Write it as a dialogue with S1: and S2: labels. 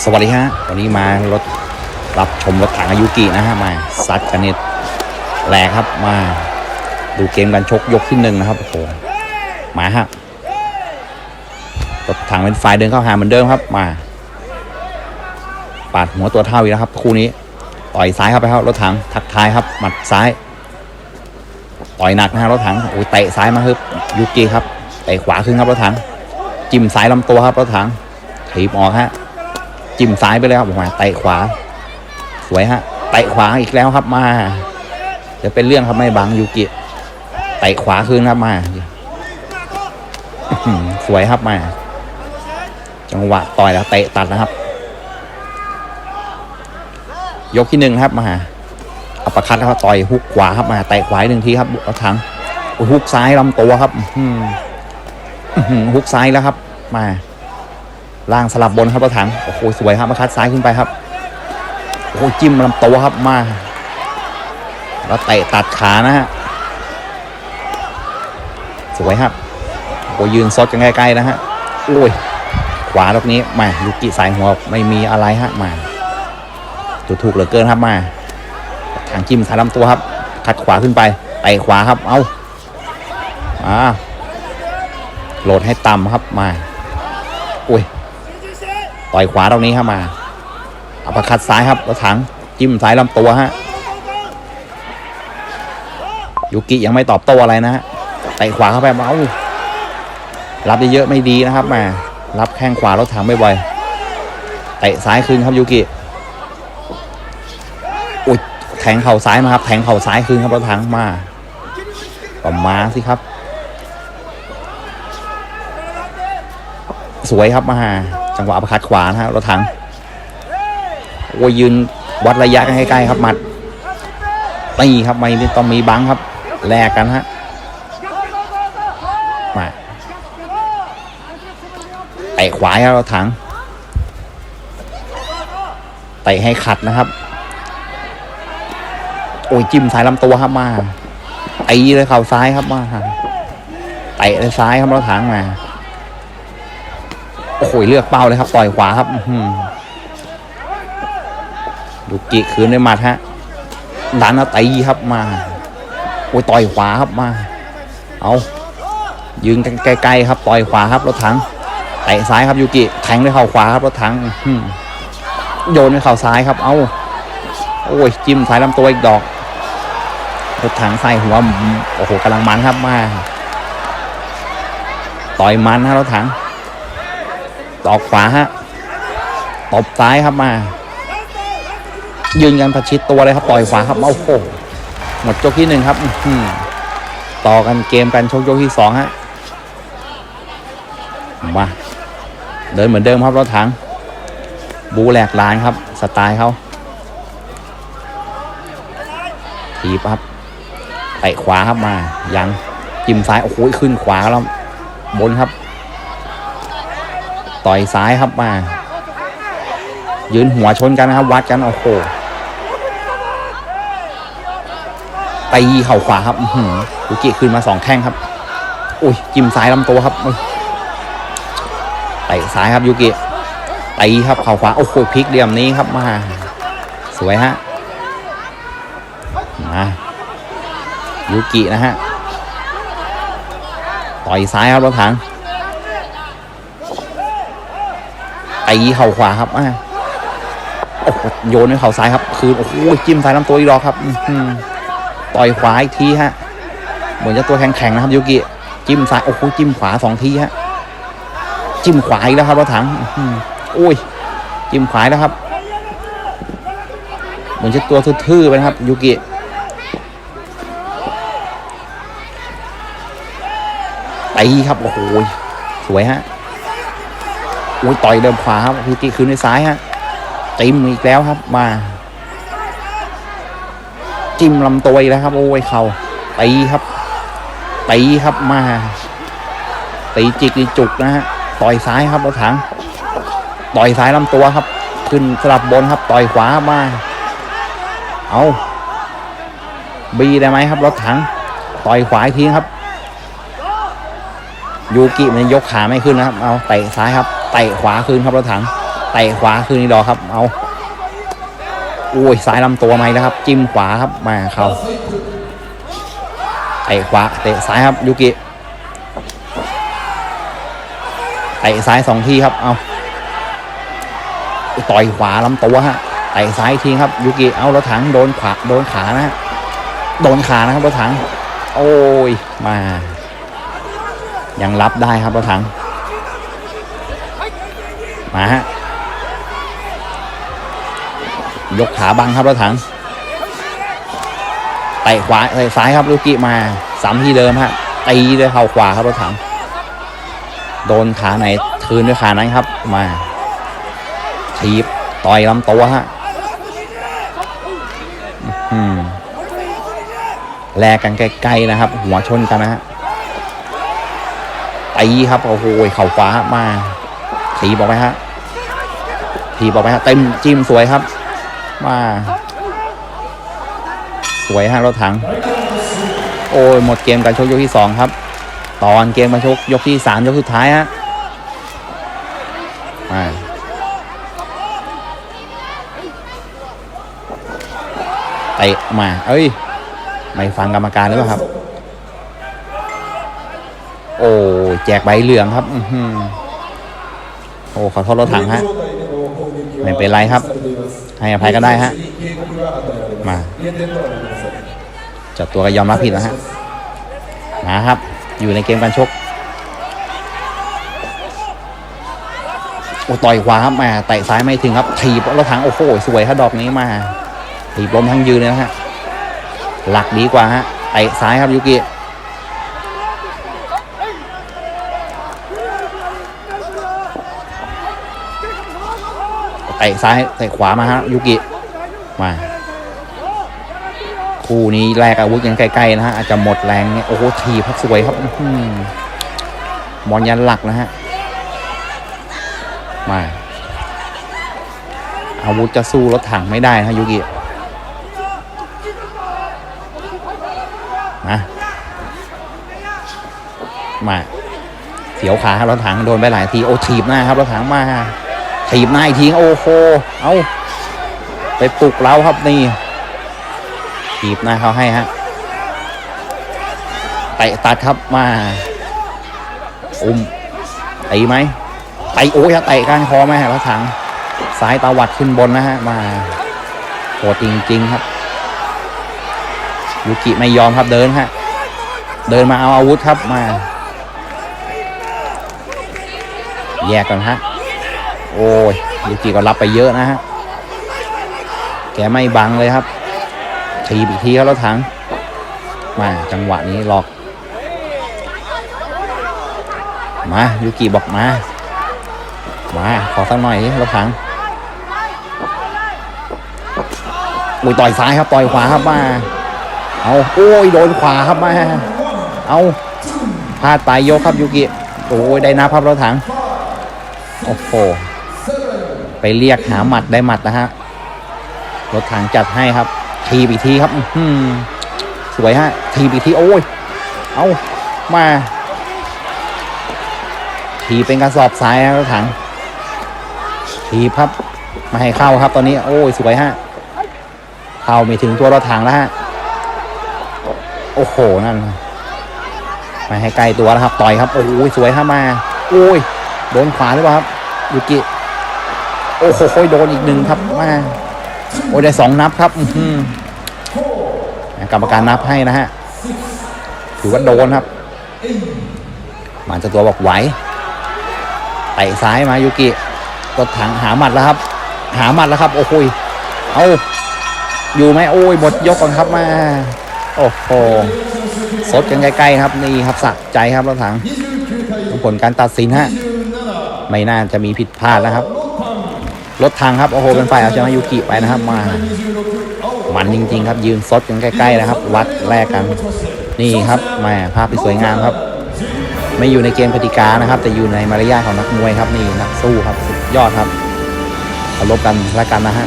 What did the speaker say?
S1: สวัสดีฮะวันนี้มารถรับชมรถถังอายุกินะฮะมาซัดกันเน็ตแหลกครับมาดูเกมการชกยกที่หนึ่งนะครับโอ้โหมาฮะรถถังเป็นฝ่ายเดินเข้าหาเหมือนเดิมครับมาปาดหัวตัวเท่าอีกแล้วครับคู่นี้ต่อยซ้ายเข้าไปครับรถถังทักทายครับหมัดซ้ายต่อยหนักนะฮะรถถังโอ้ยเตะซ้ายมาครับยุกิครับเตะขวาขึ้นครับรถถังจิ้มซ้ายลำตัวครับรถถังถีบออกฮะ จิ้มซ้ายไปเลยครับมาเตะขวา สวยฮะเตะขวาอีกแล้วครับมาจะเป็นเรื่องครับไม่บังยูกิเตะขวาคืนครับมาสวยครับมา จังหวะต่อยแล้วเตะตัดนะครับ ยกที่หนึ่งครับมาอัปร์คัดครับต่อยฮุกขวาครับมาเตะขวาอีกหนึ่งทีครับรถถังฮุกซ้ายลำตัวครับอื้อหืออื้อหือฮุกซ้ายแล้วครับ มา ล่างสลับบนครับรถถังโอ้โหสวยครับมาคัดซ้ายขึ้นไปครับโอ้โหจิ้มลำตัวครับมาแล้วเตะตัดขานะฮะสวยครับโอ้โยืนซดกันใกล้ๆนะฮะโอ้ยขวาตรงนี้มาลูกิสายหัวไม่มีอะไรฮะมาถูกถูกเหลือเกินครับมาทางจิ้มสายลำตัวครับคัดขวาขึ้นไปเตะขวาครับเอาอ่าโหลดให้ต่ำครับมาอุ้ย ต่อยขวาตรงนี้ครับมาอัปคัดซ้ายครับรถถังจิ้มซ้ายลำตัวฮะยูกิยังไม่ตอบโต้อะไรนะฮะเตะขวาเข้าไปเอ้ารับได้เยอะไม่ดีนะครับมารับแข้งขวารถถังไม่บ่อยเตะซ้ายคืนครับยูกิอุ้ยแทงเข่าซ้ายมาครับ แทงเข่าซ้ายคืนครับรถถังมาก็มาสิครับ สวยครับมา จังหวะประคัดขวานะฮะรถถังโอ้ยยืนวัดระยะกันใกล้ๆครับหมัดตีครับไม่ต้องมีบังครับแลกกันฮะมาเตะขวาครับรถถังเตะให้ขัดนะครับ โอ้ยจิ้มสายลำตัวครับมาตีเลยเข่าซ้ายครับมาเตะเลยซ้ายครับรถถังมา โอ้โหเลือกเป้าเลยครับ ต่อยขวาครับดูกิคืนด้วยมัดฮะดันเอาตีครับมาโอ้ยต่อยขวาครับมา เอายืนกันไกลๆครับ ต่อยขวาครับรถถังเตะซ้ายครับยูกิแทงด้วยเข่าขวาครับรถถังโยนด้วยเข่าซ้ายครับ เอาโอ้ยจิ้มสายลำตัวอีกดอกรถถังใส่หัวโอ้โหกำลังมันครับมา ต่อยมันฮะรถถัง ตอกขวาฮะตบซ้ายครับมา ยืนกันประชิดตัวเลยครับต่อยขวาครับโอ้โหหมดยกที่หนึ่งครับต่อกันเกมกันชกยกที่สองฮะมาเดินเหมือนเดิมครับรถถัง บูแหลกลานครับ สไตล์เขาทีบครับเตะขวาครับมา ยังจิ้มซ้าย โอ้โหขึ้นขวาแล้วบนครับ ต่อยซ้ายครับมา ยืนหัวชนกันนะครับ วัดกันโอ้โหตีเข่าขวาครับอืลูกิขึ้นมาสองแข้งครับ อุ้ยจิ้มซ้ายลำตัวครับอุ๊ยเตะซ้ายครับยูกิตีครับเข่าขวาโอ้โหพลิกเหลี่ยมนี้ครับมา สวยฮะมายูกินะฮะต่อยซ้ายครับรถถัง ตีเข่าขวาครับอ่าโอ้โยนด้วยเข่าซ้ายครับคืนโอ้โหจิ้มซ้ายลำตัวอีกรอบครับต่อยขวาอีกทีฮะเหมือนจะตัวแข็งๆนะครับยูกิจิ้มซ้ายโอ้โหจิ้มขวาสองทีฮะจิ้มขวาอีกแล้วครับรถถังโอ้ย จิ้มขวาแล้วครับ เหมือนจะตัวทื่อๆไปนะครับยูกิตีครับโอ้โหสวยฮะ อุ้ยต่อยเดิมขวาครับพีกิคืนในซ้ายฮะจิ้มอีกแล้วครับมา จิ้มลำตัวอีกแล้วครับ โอ้ยเข่าตีครับตีครับมาตีจิกจุกนะฮะต่อยซ้ายครับรถถังต่อยซ้ายลำตัวครับ ขึ้นสลับบนครับ ต่อยขวามา เอาบีได้ไหมครับรถถัง ต่อยขวาอีกทีครับยูกิมันยกขาไม่ขึ้นนะครับ เอาเตะซ้ายครับ เตะขวาคืนครับรถถังเตะขวาคืนนี้ดอกครับ เอาโอ้ยซ้ายลำตัวไหมนะครับ จิ้มขวาครับมาเขาเตะขวาเตะซ้ายครับยูกิเตะซ้ายสองทีครับเอาต่อยขวาลำตัวฮะเตะซ้ายทีครับยูกิเอารถถังโดนขวาโดนขานะฮะโดนขานะครับรถถัง โอ้ยมา ยังรับได้ครับรถถัง มาฮะยกขาบังครับรถถังเตะขวาเตะซ้ายครับลูกิมาสามที่เดิมฮะตีด้วยเข่าขวาครับรถถัง โดนขาไหนทืนด้วยขานั้นครับ มาทีบต่อยลำตัวฮะอืมแลกกันใกล้ๆนะครับ หัวชนกันนะฮะตีครับโอ้โหเข่าขวามาทีบอกไปฮะ ทีบอกไปฮะเต็มจิ้มสวยครับมาสวยฮะรถถัง โอ้ยหมดเกมการชกยกที่สองครับ ตอนเกมกาชกยกที่สามยกสุดท้ายฮะมาเตะมา เอ้ย ไม่ฟังกรรมการหรือเปล่าครับ โอ้แจกใบเหลืองครับ อืโอ้ขอโทษรถถังฮะ ไม่เป็นไรครับ ให้อภัยก็ได้ฮะ มา จัดตัวก็ยอมรับผิดแล้วฮะ มาครับ อยู่ในเกมการชก โอ้ต่อยขวาครับมาเตะซ้ายไม่ถึงครับ ถีบรถถังโอ้โหสวยครับดอกนี้มาถีบล้มทั้งยืนเลยนะฮะ หลักดีกว่าฮะเตะซ้ายครับยูกิ ตะซ้ายเตะขวามาฮะยูกิมาคู่นี้แลกอาวุธกันใกล้ๆนะฮะอาจจะหมดแรงเนี่ยโอ้โหทีพักสวยครับมอนยันหลักนะฮะมาอาวุธจะสู้รถถังไม่ได้นะยูกิมามาเสียวขาครับรถถังโดนไปหลายทีโอ้ถีบหน้าครับรถถังมา ถีบหน้าอีกทีโอ้โหเอาไปปลุกเราครับนี่ถีบหน้าเขาให้ฮะเตะตัดครับมาอุ้มตีไหมไตโอ้ยเตะก้านคอไหมฮะรถถังซ้ายตาวัดขึ้นบนนะฮะมาโหดจริงๆครับยูกิไม่ยอมครับเดินฮะเดินมาเอาอาวุธครับมา แยกกันฮะ โอ้ยยูกิก็รับไปเยอะนะฮะ แกไม่บังเลยครับทีบอีกทีครับรถถังมาจังหวะนี้หลอก มายูกิบอกมา มาขอสักหน่อยดิรถถังอุ้ยต่อยซ้ายครับต่อยขวาครับมา เอาโอ้ยโดนขวาครับมา เอาพลาดไปยกครับยูกิโอ้ยได้นับครับรถถังโอ้โห ไปเรียกหาหมัดได้หมัดนะฮะรถถังจัดให้ครับ ทีบอีกทีครับอืสวยฮะ ทีบอีกทีโอ้ย เอามา ทีเป็นกระสอบทรายฮะรถถัง ทีครับมาให้เข้าครับ ตอนนี้ โอ้ย สวยฮะ เข้าไม่ถึงตัวรถถังแล้วฮะ โอ้โห นั่น มาให้ใกลตัวแล้วครับ ต่อยครับ โอ้ย สวยฮะมา โอ้ย โดนขวาหรือเปล่าครับยูกิ โอ้โหโดนอีกหนึ่งครับมาโอ้ยได้สองนับครับอืกรรมการนับให้นะฮะถือว่าโดนครับมันจะตัวบอกไหวเตะซ้ายมายูกิรถถังหาหมัดแล้วครับ หาหมัดแล้วครับ โอ้โหยเอาอยู่ไหมโอ้ยหมดยกก่อนครับมา โอ้โหสดกันใกล้ๆครับนี่ครับสะใจครับรถถังผลการตัดสินฮะไม่น่าจะมีผิดพลาดนะครับ รถทางครับโอ้โหเป็นฝ่ายเอาชนะยูกิไปนะครับมา มันจริง ๆ ครับ ยืนซดกันใกล้ๆนะครับ วัดแรกกันนี่ครับแมาภาพที่สวยงามครับ ไม่อยู่ในเกมกติกานะครับ แต่อยู่ในมารยาทของนักมวยครับนี่นักสู้ครับสุดยอดครับเคารพกันและกันนะฮะ